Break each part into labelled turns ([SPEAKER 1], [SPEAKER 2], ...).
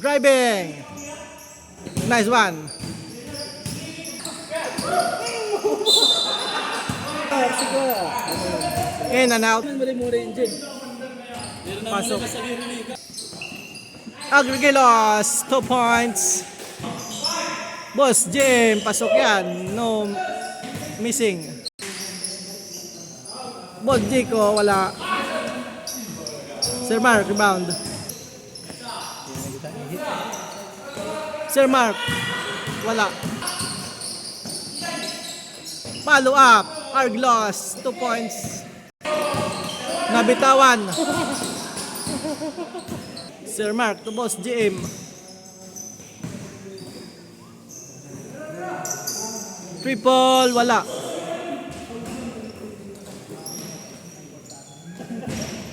[SPEAKER 1] Driving. Nice one. In and out. Pasok. Aggregate loss. Two points. Boss Jim, pasok yan. No missing. Boss Jico, wala. Sir Mark, rebound. Sir Mark, wala. Follow up. Arg loss. Two points. Nabitawan. Sir Mark to Boss GM. Triple, wala.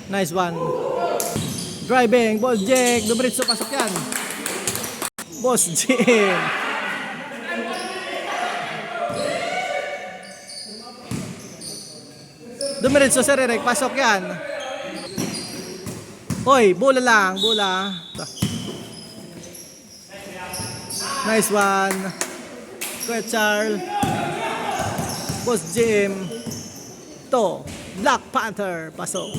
[SPEAKER 1] Nice one. Driving, Boss Jake, Dumitso, pasok yan. Boss GM. Dumiretso Sir Eric, pasok yan. Hoy, bula lang, bula. Nice one. Kuya Charles. Boss Jim. To. Black Panther. Pasok.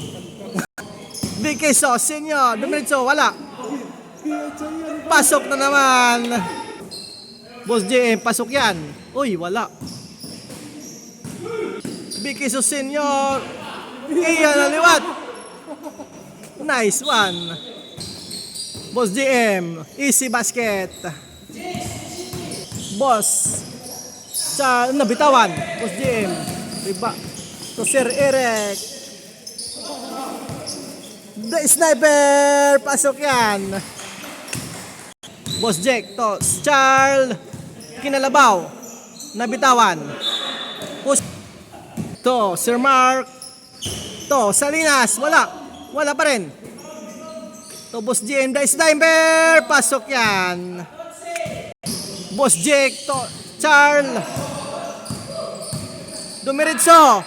[SPEAKER 1] BK So, Senior. Dumiretso, wala. Pasok na naman. Boss Jim, pasok yan. Uy, wala. BK So, Senior. Iyan na liwat. Nice one. Boss GM, easy basket. Boss sa nabitawan. Boss GM. Diba? To Sir Eric. The sniper! Pasok yan. Boss Jack to Charles Kinalabaw. Nabitawan. Push. To Sir Mark. To Salinas. Wala. Wala pa rin. To Boss GM the sniper. Pasok yan. Boss Jake to Charles. Dumiritso.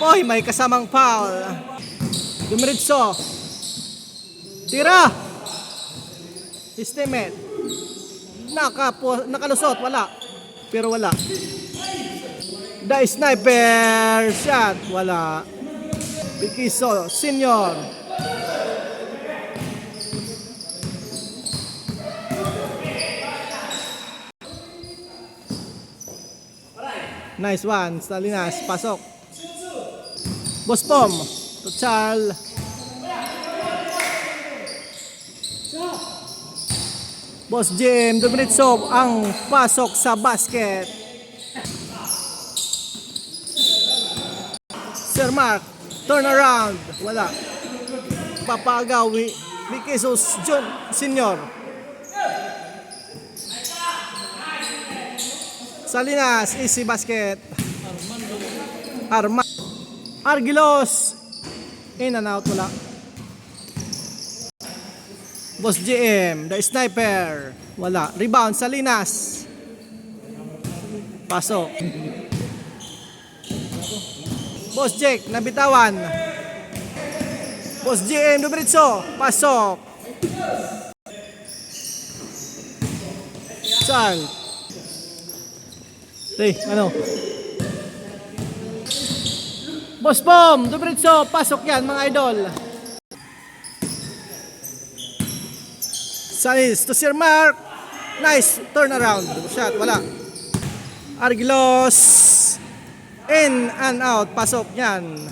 [SPEAKER 1] Hoy, may kasamang foul. Dumiritso. Tira. Estimate. Nakapo, nakalusot, wala. Pero wala. The sniper shot, wala. Bikiso, senior. Nice one, Stalinas, pasok. Boss Pom, to Charles. Boss Jim Dumitso ang pasok sa basket. Sir Mark, turn around. Wala. Papagaw, Vikisus John Senior. Salinas, easy basket. Arma. Argilos. In and out, wala. Boss GM, the sniper. Wala. Rebound, Salinas. Pasok. Boss Jake, nabitawan. Boss GM, Dumitso. Pasok. Saan? Hey, ano? Boss Bom, Dumitso. Pasok yan, mga idol. Sanis to Sir Mark. Nice turnaround. Shot, wala. Argilos. In and out. Pasok yan.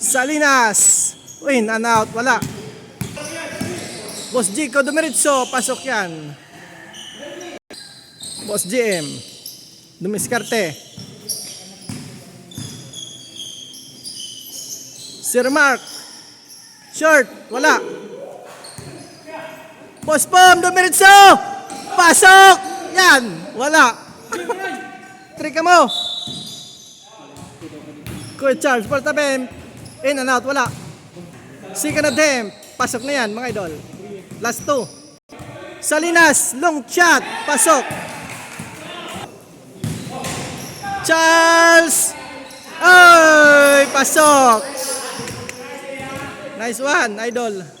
[SPEAKER 1] Salinas. In and out. Wala. Boss Jico Dumiritso. Pasok yan. Boss GM. Dumiskarte. Sir Mark. Short. Wala. Boss Pom, Dumiritso! Pasok! Yan! Wala. Trika mo. Kuya Charles, Portabem. In and out, wala. Na dem. Pasok na yan, mga idol. Last two. Salinas, long shot. Pasok. Charles! Ay, pasok! Nice one, idol.